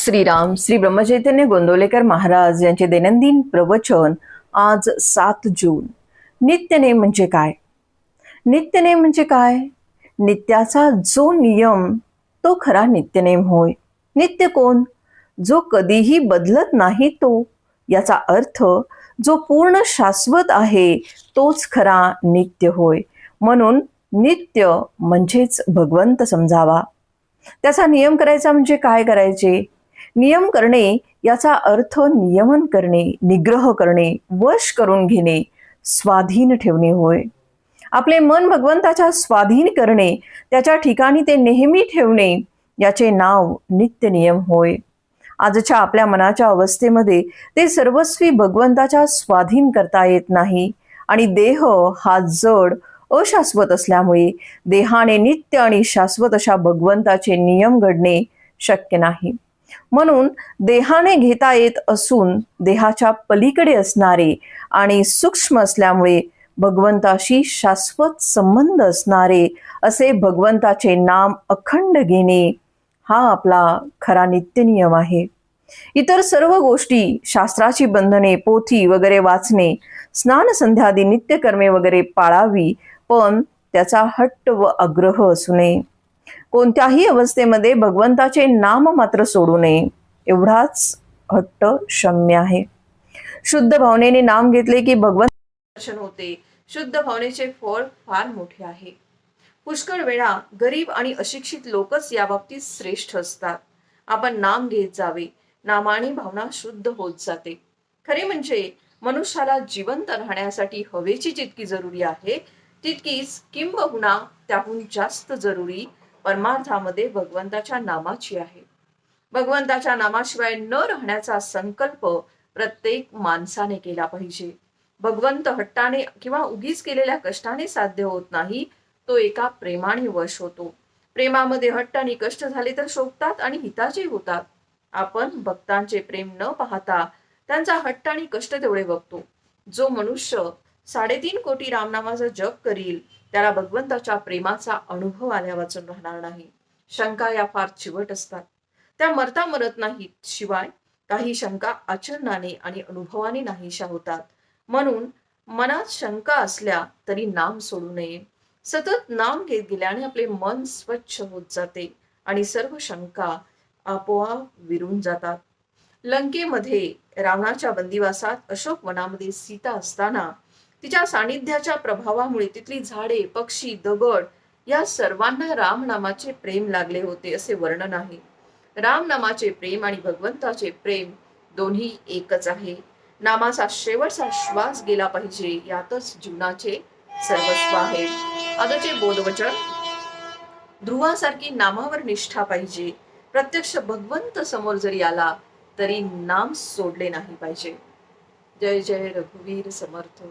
श्रीराम श्री ब्रह्मचैतन्य गोंदवलेकर महाराज यांचे दैनंदिन प्रवचन आज सात जून. नित्यनेम म्हणजे काय? नित्यनेम म्हणजे काय? नित्याचा जो नियम तो खरा नित्यनेम होय. नित्य कोण? जो कधीही बदलत नाही तो. याचा अर्थ जो पूर्ण शाश्वत आहे तोच खरा नित्य होय. म्हणून नित्य म्हणजेच भगवंत समजावा. त्याचा नियम करायचा म्हणजे काय करायचे? नियम करणे याचा अर्थ नियमन करणे निग्रह करणे वश करून घेणे स्वाधीन ठेवणे होय. आपले मन भगवंताच्या स्वाधीन करणे त्याच्या ठिकाणी ते नेहमी ठेवणे याचे नाव नित्य नियम होय. आजच्या आपल्या मनाच्या अवस्थेमध्ये ते सर्वस्वी भगवंताच्या स्वाधीन करता येत नाही आणि देह हा जड अशाश्वत असल्यामुळे देहाने नित्य आणि शाश्वत अशा भगवंताचे नियम घडणे शक्य नाही. म्हणून देहाने घेता येत असून देहाच्या पलीकडे असणारे आणि सूक्ष्म असल्यामुळे भगवंताशी शाश्वत संबंध असणारे असे भगवंताचे नाम अखंड घेणे हा आपला खरा नित्यनियम आहे. इतर सर्व गोष्टी शास्त्राची बंधने पोथी वगैरे वाचणे स्नान संध्यादी नित्यकर्मे वगैरे पाळावी पण त्याचा हट्ट व आग्रह असू नये. कोणत्याही अवस्थेमध्ये भगवंताचे नाम मात्र सोडू नये. एवढाच हट्ट शम्य आहे. शुद्ध भावनेने नाम घेतले की भगवंत दर्शन होते. शुद्ध भावनेचे फळ फार मोठे आहे. पुष्कळ वेळा गरीब आणि अशिक्षित लोकच या बाबतीत श्रेष्ठ असतात. आपण नाम घेत जावे. नामाने भावना शुद्ध होत जाते. खरे म्हणजे मनुष्याला जिवंत राहण्यासाठी हवेची जितकी जरुरी आहे तितकीच किंबहुना त्याहून जास्त जरुरी परमार्थामध्ये भगवंताच्या नामाची आहे. भगवंताच्या नामाशिवाय न राहण्याचा संकल्प प्रत्येक माणसाने केला पाहिजे. भगवंत हट्टाने किंवा उगीच केलेल्या कष्टाने साध्य होत नाही तो एका प्रेमाने वश होतो. प्रेमामध्ये हट्ट आणि कष्ट झाले तर शोभतात आणि हिताचे होतात. आपण भक्तांचे प्रेम न पाहता त्यांचा हट्ट आणि कष्ट तेवढे बघतो. जो मनुष्य साडेतीन कोटी रामनामाचा जप करील त्याला भगवंताच्या प्रेमाचा अनुभव आल्या वाचून राहणार नाही. शंका या फार चिवट असतात. त्या मरता मरत नाहीत. शिवाय काही शंका आचरणाने आणि अनुभवाने नाहीशा होतात. म्हणून मनात शंका असल्या तरी नाम सोडू नये. सतत नाम घेत गेल्याने आपले मन स्वच्छ होत जाते आणि सर्व शंका आपोआप विरून जातात. लंकेमध्ये रावणाच्या बंदिवासात अशोक वनामध्ये सीता असताना तिच्या सानिध्याच्या प्रभावामुळे तिथली झाडे पक्षी दगड या सर्वांना रामनामाचे प्रेम लागले होते असे वर्णन आहे. रामनामाचे प्रेम आणि भगवंताचे प्रेम दोन्ही एकच आहे. नामाचा शेवटचा श्वास गेला पाहिजे यातच जीवनाचे सर्वस्व आहे. आजचे बोधवचन ध्रुवासारखी नामावर निष्ठा पाहिजे. प्रत्यक्ष भगवंत समोर जरी आला तरी नाम सोडले नाही पाहिजे. जय जय रघुवीर समर्थ.